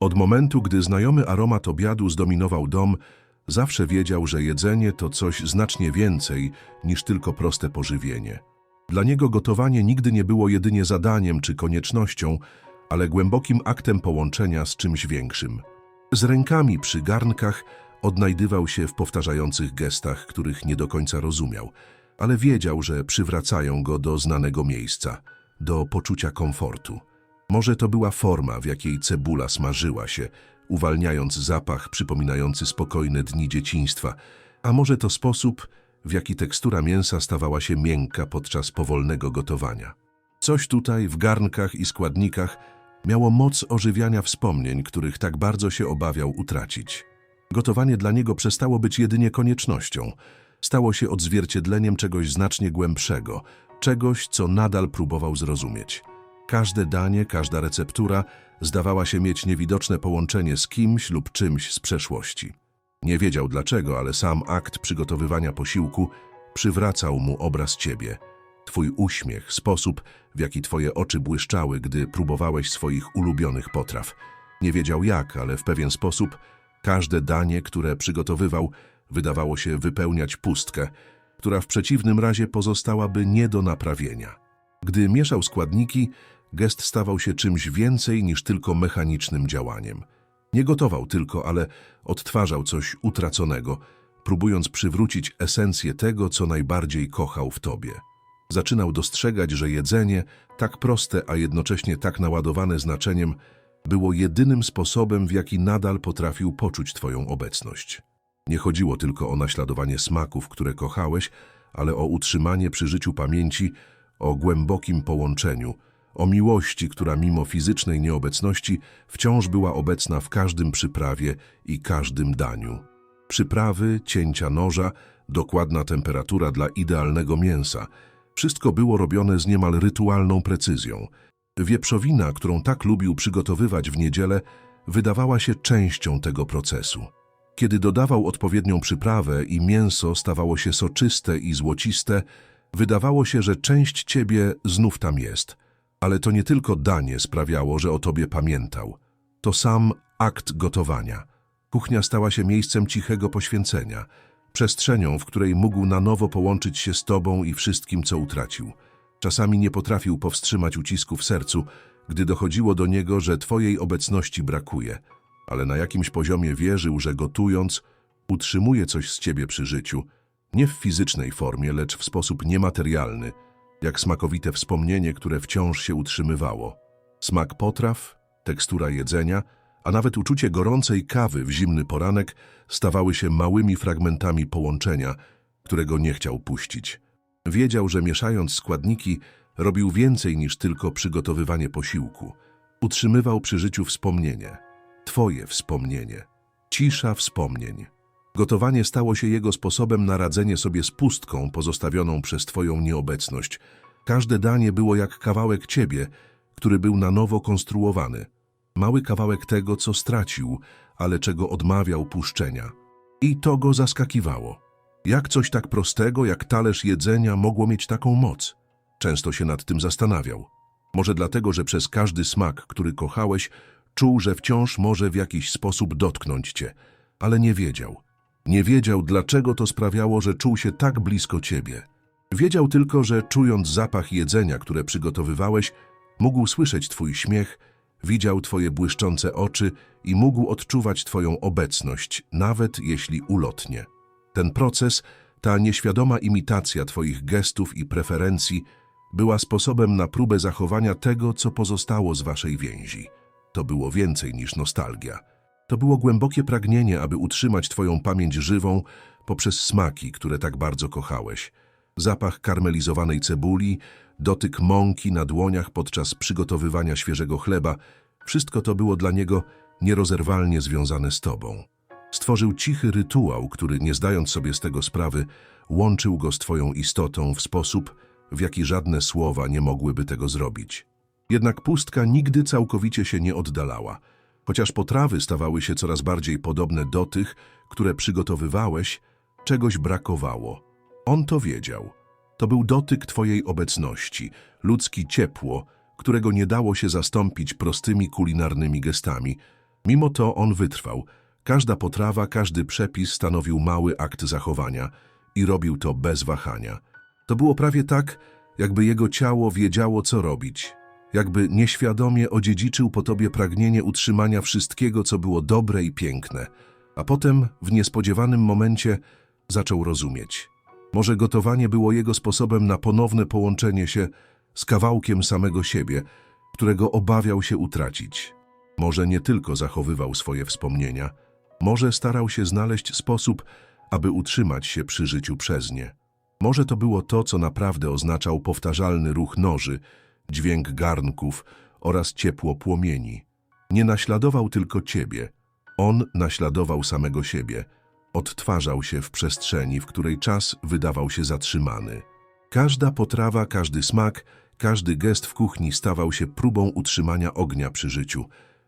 Od momentu, gdy znajomy aromat obiadu zdominował dom, zawsze wiedział, że jedzenie to coś znacznie więcej niż tylko proste pożywienie. Dla niego gotowanie nigdy nie było jedynie zadaniem czy koniecznością, ale głębokim aktem połączenia z czymś większym. Z rękami przy garnkach odnajdywał się w powtarzających gestach, których nie do końca rozumiał, ale wiedział, że przywracają go do znanego miejsca, do poczucia komfortu. Może to była forma, w jakiej cebula smażyła się, uwalniając zapach przypominający spokojne dni dzieciństwa, a może to sposób, w jaki tekstura mięsa stawała się miękka podczas powolnego gotowania. Coś tutaj w garnkach i składnikach miało moc ożywiania wspomnień, których tak bardzo się obawiał utracić. Gotowanie dla niego przestało być jedynie koniecznością. Stało się odzwierciedleniem czegoś znacznie głębszego, czegoś, co nadal próbował zrozumieć. Każde danie, każda receptura zdawała się mieć niewidoczne połączenie z kimś lub czymś z przeszłości. Nie wiedział dlaczego, ale sam akt przygotowywania posiłku przywracał mu obraz ciebie. Twój uśmiech, sposób, w jaki twoje oczy błyszczały, gdy próbowałeś swoich ulubionych potraw. Nie wiedział jak, ale w pewien sposób każde danie, które przygotowywał, wydawało się wypełniać pustkę, która w przeciwnym razie pozostałaby nie do naprawienia. Gdy mieszał składniki, gest stawał się czymś więcej niż tylko mechanicznym działaniem. Nie gotował tylko, ale odtwarzał coś utraconego, próbując przywrócić esencję tego, co najbardziej kochał w tobie. Zaczynał dostrzegać, że jedzenie, tak proste, a jednocześnie tak naładowane znaczeniem, było jedynym sposobem, w jaki nadal potrafił poczuć twoją obecność. Nie chodziło tylko o naśladowanie smaków, które kochałeś, ale o utrzymanie przy życiu pamięci, o głębokim połączeniu, o miłości, która mimo fizycznej nieobecności wciąż była obecna w każdym przyprawie i każdym daniu. Przyprawy, cięcia noża, dokładna temperatura dla idealnego mięsa – wszystko było robione z niemal rytualną precyzją. Wieprzowina, którą tak lubił przygotowywać w niedzielę, wydawała się częścią tego procesu. Kiedy dodawał odpowiednią przyprawę i mięso stawało się soczyste i złociste, wydawało się, że część ciebie znów tam jest. Ale to nie tylko danie sprawiało, że o tobie pamiętał. To sam akt gotowania. Kuchnia stała się miejscem cichego poświęcenia – przestrzenią, w której mógł na nowo połączyć się z Tobą i wszystkim, co utracił. Czasami nie potrafił powstrzymać ucisku w sercu, gdy dochodziło do niego, że Twojej obecności brakuje, ale na jakimś poziomie wierzył, że gotując, utrzymuje coś z Ciebie przy życiu, nie w fizycznej formie, lecz w sposób niematerialny, jak smakowite wspomnienie, które wciąż się utrzymywało. Smak potraw, tekstura jedzenia – a nawet uczucie gorącej kawy w zimny poranek stawały się małymi fragmentami połączenia, którego nie chciał puścić. Wiedział, że mieszając składniki robił więcej niż tylko przygotowywanie posiłku. Utrzymywał przy życiu wspomnienie. Twoje wspomnienie. Cisza wspomnień. Gotowanie stało się jego sposobem na radzenie sobie z pustką pozostawioną przez Twoją nieobecność. Każde danie było jak kawałek Ciebie, który był na nowo konstruowany – mały kawałek tego, co stracił, ale czego odmawiał puszczenia. I to go zaskakiwało. Jak coś tak prostego, jak talerz jedzenia mogło mieć taką moc? Często się nad tym zastanawiał. Może dlatego, że przez każdy smak, który kochałeś, czuł, że wciąż może w jakiś sposób dotknąć cię, ale nie wiedział. Nie wiedział, dlaczego to sprawiało, że czuł się tak blisko ciebie. Wiedział tylko, że czując zapach jedzenia, które przygotowywałeś, mógł słyszeć twój śmiech Widział Twoje błyszczące oczy i mógł odczuwać Twoją obecność, nawet jeśli ulotnie. Ten proces, ta nieświadoma imitacja Twoich gestów i preferencji była sposobem na próbę zachowania tego, co pozostało z Waszej więzi. To było więcej niż nostalgia. To było głębokie pragnienie, aby utrzymać Twoją pamięć żywą poprzez smaki, które tak bardzo kochałeś. Zapach karmelizowanej cebuli, dotyk mąki na dłoniach podczas przygotowywania świeżego chleba, wszystko to było dla niego nierozerwalnie związane z Tobą. Stworzył cichy rytuał, który, nie zdając sobie z tego sprawy, łączył go z Twoją istotą w sposób, w jaki żadne słowa nie mogłyby tego zrobić. Jednak pustka nigdy całkowicie się nie oddalała. Chociaż potrawy stawały się coraz bardziej podobne do tych, które przygotowywałeś, czegoś brakowało. On to wiedział. To był dotyk Twojej obecności, ludzki ciepło, którego nie dało się zastąpić prostymi kulinarnymi gestami. Mimo to on wytrwał. Każda potrawa, każdy przepis stanowił mały akt zachowania i robił to bez wahania. To było prawie tak, jakby jego ciało wiedziało, co robić. Jakby nieświadomie odziedziczył po tobie pragnienie utrzymania wszystkiego, co było dobre i piękne. A potem, w niespodziewanym momencie, zaczął rozumieć. Może gotowanie było jego sposobem na ponowne połączenie się z kawałkiem samego siebie, którego obawiał się utracić. Może nie tylko zachowywał swoje wspomnienia, może starał się znaleźć sposób, aby utrzymać się przy życiu przez nie. Może to było to, co naprawdę oznaczał powtarzalny ruch noży, dźwięk garnków oraz ciepło płomieni. Nie naśladował tylko ciebie, on naśladował samego siebie, odtwarzał się w przestrzeni, w której czas wydawał się zatrzymany. Każda potrawa, każdy smak, każdy gest w kuchni stawał się próbą utrzymania ognia przy życiu,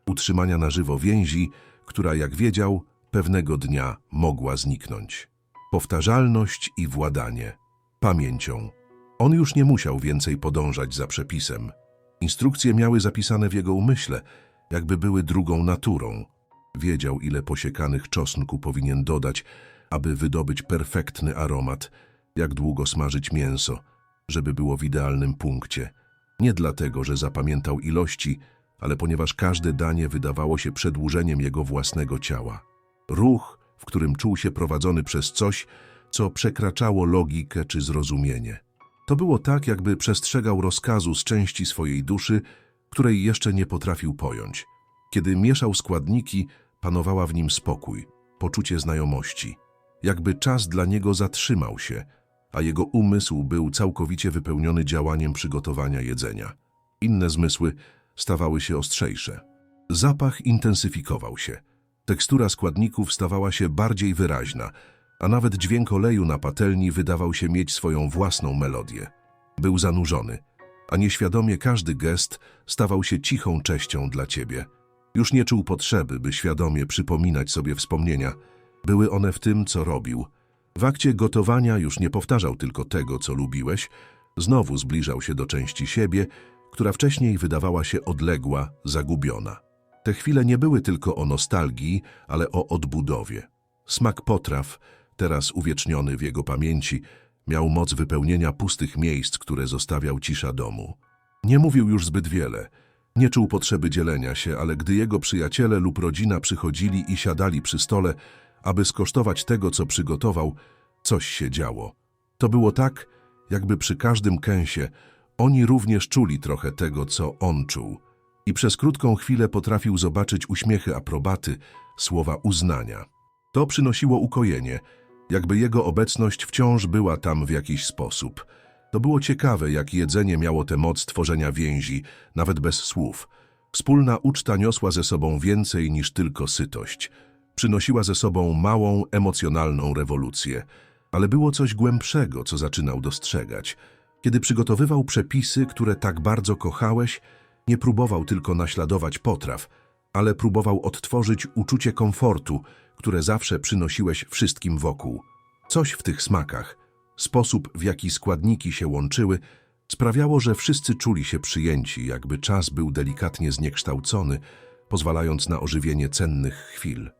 utrzymania na żywo więzi, która, jak wiedział, pewnego dnia mogła zniknąć. Powtarzalność i władanie. Pamięcią. On już nie musiał więcej podążać za przepisem. Instrukcje miały zapisane w jego umyśle, jakby były drugą naturą. Wiedział, ile posiekanych czosnku powinien dodać, aby wydobyć perfektny aromat, jak długo smażyć mięso, żeby było w idealnym punkcie. Nie dlatego, że zapamiętał ilości, ale ponieważ każde danie wydawało się przedłużeniem jego własnego ciała. Ruch, w którym czuł się prowadzony przez coś, co przekraczało logikę czy zrozumienie. To było tak, jakby przestrzegał rozkazu z części swojej duszy, której jeszcze nie potrafił pojąć. Kiedy mieszał składniki, panowała w nim spokój, poczucie znajomości. Jakby czas dla niego zatrzymał się, a jego umysł był całkowicie wypełniony działaniem przygotowania jedzenia. Inne zmysły stawały się ostrzejsze. Zapach intensyfikował się. Tekstura składników stawała się bardziej wyraźna, a nawet dźwięk oleju na patelni wydawał się mieć swoją własną melodię. Był zanurzony, a nieświadomie każdy gest stawał się cichą cześcią dla ciebie. Już nie czuł potrzeby, by świadomie przypominać sobie wspomnienia. Były one w tym, co robił. W akcie gotowania już nie powtarzał tylko tego, co lubiłeś, znowu zbliżał się do części siebie, która wcześniej wydawała się odległa, zagubiona. Te chwile nie były tylko o nostalgii, ale o odbudowie. Smak potraw, teraz uwieczniony w jego pamięci, miał moc wypełnienia pustych miejsc, które zostawiał cisza domu. Nie mówił już zbyt wiele, nie czuł potrzeby dzielenia się, ale gdy jego przyjaciele lub rodzina przychodzili i siadali przy stole, aby skosztować tego, co przygotował, coś się działo. To było tak, jakby przy każdym kęsie oni również czuli trochę tego, co on czuł. I przez krótką chwilę potrafił zobaczyć uśmiechy aprobaty, słowa uznania. To przynosiło ukojenie, jakby jego obecność wciąż była tam w jakiś sposób. To było ciekawe, jak jedzenie miało tę moc tworzenia więzi, nawet bez słów. Wspólna uczta niosła ze sobą więcej niż tylko sytość. Przynosiła ze sobą małą, emocjonalną rewolucję. Ale było coś głębszego, co zaczynał dostrzegać. Kiedy przygotowywał przepisy, które tak bardzo kochałeś, nie próbował tylko naśladować potraw, ale próbował odtworzyć uczucie komfortu, które zawsze przynosiłeś wszystkim wokół. Coś w tych smakach, sposób w jaki składniki się łączyły, sprawiało, że wszyscy czuli się przyjęci, jakby czas był delikatnie zniekształcony, pozwalając na ożywienie cennych chwil.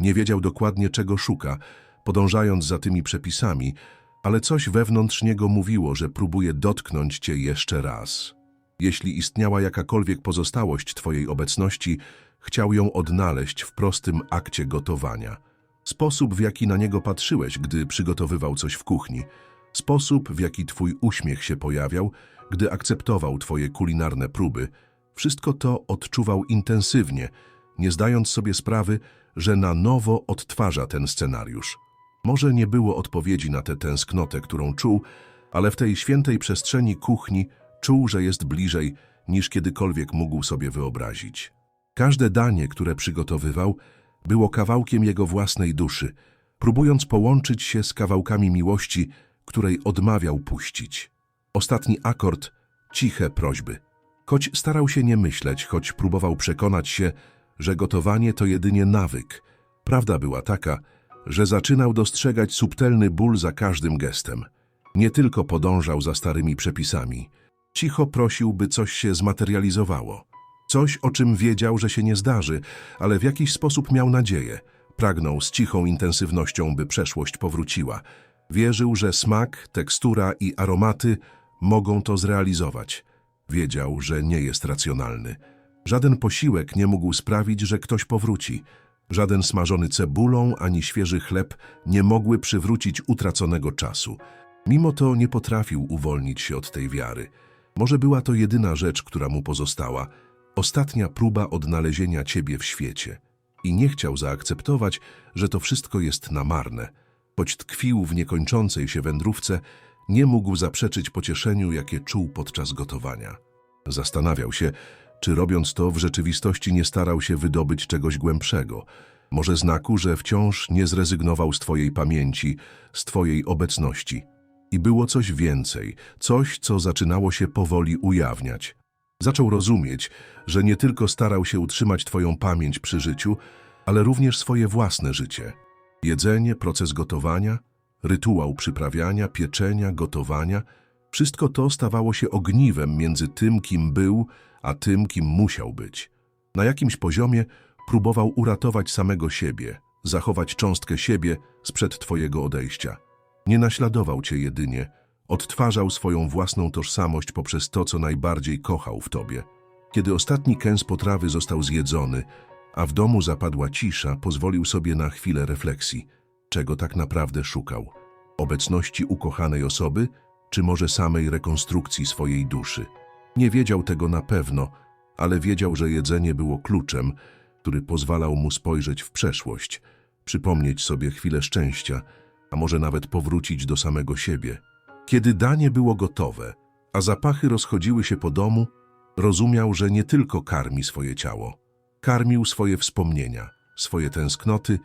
Nie wiedział dokładnie, czego szuka, podążając za tymi przepisami, ale coś wewnątrz niego mówiło, że próbuje dotknąć cię jeszcze raz. Jeśli istniała jakakolwiek pozostałość twojej obecności, chciał ją odnaleźć w prostym akcie gotowania. Sposób, w jaki na niego patrzyłeś, gdy przygotowywał coś w kuchni. Sposób, w jaki twój uśmiech się pojawiał, gdy akceptował twoje kulinarne próby. Wszystko to odczuwał intensywnie, nie zdając sobie sprawy, że na nowo odtwarza ten scenariusz. Może nie było odpowiedzi na tę tęsknotę, którą czuł, ale w tej świętej przestrzeni kuchni czuł, że jest bliżej niż kiedykolwiek mógł sobie wyobrazić. Każde danie, które przygotowywał, było kawałkiem jego własnej duszy, próbując połączyć się z kawałkami miłości, której odmawiał puścić. Ostatni akord ciche prośby. Choć starał się nie myśleć, choć próbował przekonać się, że gotowanie to jedynie nawyk, prawda była taka, że zaczynał dostrzegać subtelny ból za każdym gestem. Nie tylko podążał za starymi przepisami. Cicho prosił, by coś się zmaterializowało. Coś, o czym wiedział, że się nie zdarzy, ale w jakiś sposób miał nadzieję. Pragnął z cichą intensywnością, by przeszłość powróciła. Wierzył, że smak, tekstura i aromaty mogą to zrealizować. Wiedział, że nie jest racjonalny. Żaden posiłek nie mógł sprawić, że ktoś powróci. Żaden smażony cebulą ani świeży chleb nie mogły przywrócić utraconego czasu. Mimo to nie potrafił uwolnić się od tej wiary. Może była to jedyna rzecz, która mu pozostała, ostatnia próba odnalezienia ciebie w świecie. I nie chciał zaakceptować, że to wszystko jest na marne. Choć tkwił w niekończącej się wędrówce, nie mógł zaprzeczyć pocieszeniu, jakie czuł podczas gotowania. Zastanawiał się, czy robiąc to w rzeczywistości nie starał się wydobyć czegoś głębszego. Może znaku, że wciąż nie zrezygnował z Twojej pamięci, z Twojej obecności. I było coś więcej, coś, co zaczynało się powoli ujawniać. Zaczął rozumieć, że nie tylko starał się utrzymać Twoją pamięć przy życiu, ale również swoje własne życie. Jedzenie, proces gotowania, rytuał przyprawiania, pieczenia, gotowania wszystko to stawało się ogniwem między tym, kim był, a tym, kim musiał być. Na jakimś poziomie próbował uratować samego siebie, zachować cząstkę siebie sprzed Twojego odejścia. Nie naśladował Cię jedynie, odtwarzał swoją własną tożsamość poprzez to, co najbardziej kochał w Tobie. Kiedy ostatni kęs potrawy został zjedzony, a w domu zapadła cisza, pozwolił sobie na chwilę refleksji, czego tak naprawdę szukał. Obecności ukochanej osoby, czy może samej rekonstrukcji swojej duszy. Nie wiedział tego na pewno, ale wiedział, że jedzenie było kluczem, który pozwalał mu spojrzeć w przeszłość, przypomnieć sobie chwilę szczęścia, a może nawet powrócić do samego siebie. Kiedy danie było gotowe, a zapachy rozchodziły się po domu, rozumiał, że nie tylko karmi swoje ciało, karmił swoje wspomnienia, swoje tęsknoty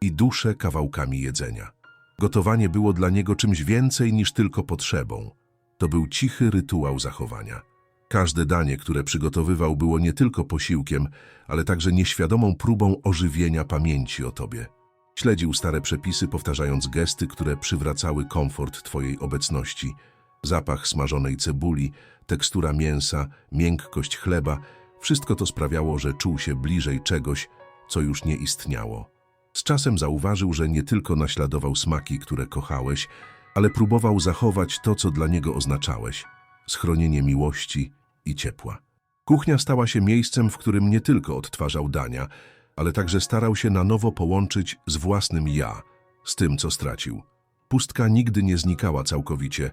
i duszę kawałkami jedzenia. Gotowanie było dla niego czymś więcej niż tylko potrzebą. To był cichy rytuał zachowania. Każde danie, które przygotowywał, było nie tylko posiłkiem, ale także nieświadomą próbą ożywienia pamięci o tobie. Śledził stare przepisy, powtarzając gesty, które przywracały komfort twojej obecności. Zapach smażonej cebuli, tekstura mięsa, miękkość chleba, wszystko to sprawiało, że czuł się bliżej czegoś, co już nie istniało. Z czasem zauważył, że nie tylko naśladował smaki, które kochałeś, ale próbował zachować to, co dla niego oznaczałeś schronienie miłości i ciepła. Kuchnia stała się miejscem, w którym nie tylko odtwarzał dania, ale także starał się na nowo połączyć z własnym ja, z tym, co stracił. Pustka nigdy nie znikała całkowicie,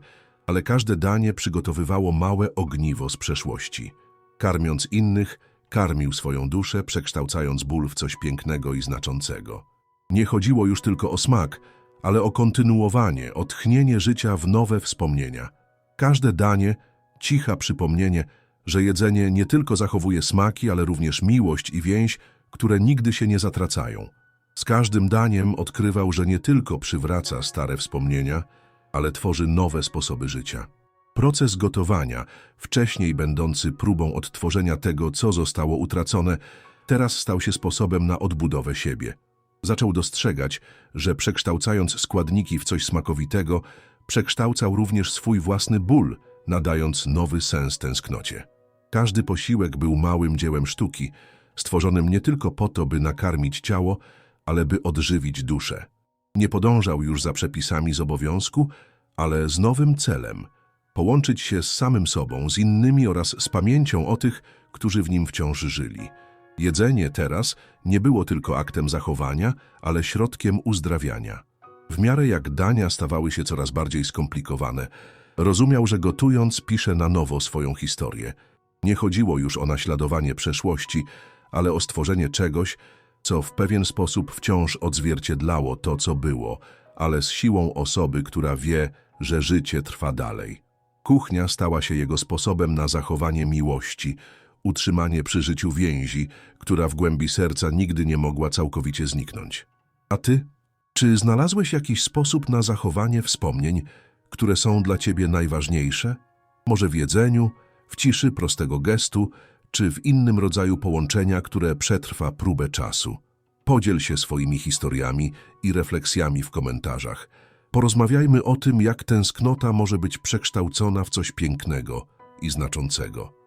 ale każde danie przygotowywało małe ogniwo z przeszłości. Karmiąc innych, karmił swoją duszę, przekształcając ból w coś pięknego i znaczącego. Nie chodziło już tylko o smak, ale o kontynuowanie, o tchnienie życia w nowe wspomnienia. Każde danie, cicha przypomnienie, że jedzenie nie tylko zachowuje smaki, ale również miłość i więź, które nigdy się nie zatracają. Z każdym daniem odkrywał, że nie tylko przywraca stare wspomnienia, ale tworzy nowe sposoby życia. Proces gotowania, wcześniej będący próbą odtworzenia tego, co zostało utracone, teraz stał się sposobem na odbudowę siebie. Zaczął dostrzegać, że przekształcając składniki w coś smakowitego, przekształcał również swój własny ból, nadając nowy sens tęsknocie. Każdy posiłek był małym dziełem sztuki, stworzonym nie tylko po to, by nakarmić ciało, ale by odżywić duszę. Nie podążał już za przepisami z obowiązku, ale z nowym celem – połączyć się z samym sobą, z innymi oraz z pamięcią o tych, którzy w nim wciąż żyli. Jedzenie teraz nie było tylko aktem zachowania, ale środkiem uzdrawiania. W miarę jak dania stawały się coraz bardziej skomplikowane, rozumiał, że gotując pisze na nowo swoją historię. Nie chodziło już o naśladowanie przeszłości, ale o stworzenie czegoś, co w pewien sposób wciąż odzwierciedlało to, co było, ale z siłą osoby, która wie, że życie trwa dalej. Kuchnia stała się jego sposobem na zachowanie miłości, utrzymanie przy życiu więzi, która w głębi serca nigdy nie mogła całkowicie zniknąć. A ty? Czy znalazłeś jakiś sposób na zachowanie wspomnień, które są dla ciebie najważniejsze? Może w jedzeniu, w ciszy prostego gestu, czy w innym rodzaju połączenia, które przetrwa próbę czasu? Podziel się swoimi historiami i refleksjami w komentarzach. Porozmawiajmy o tym, jak tęsknota może być przekształcona w coś pięknego i znaczącego.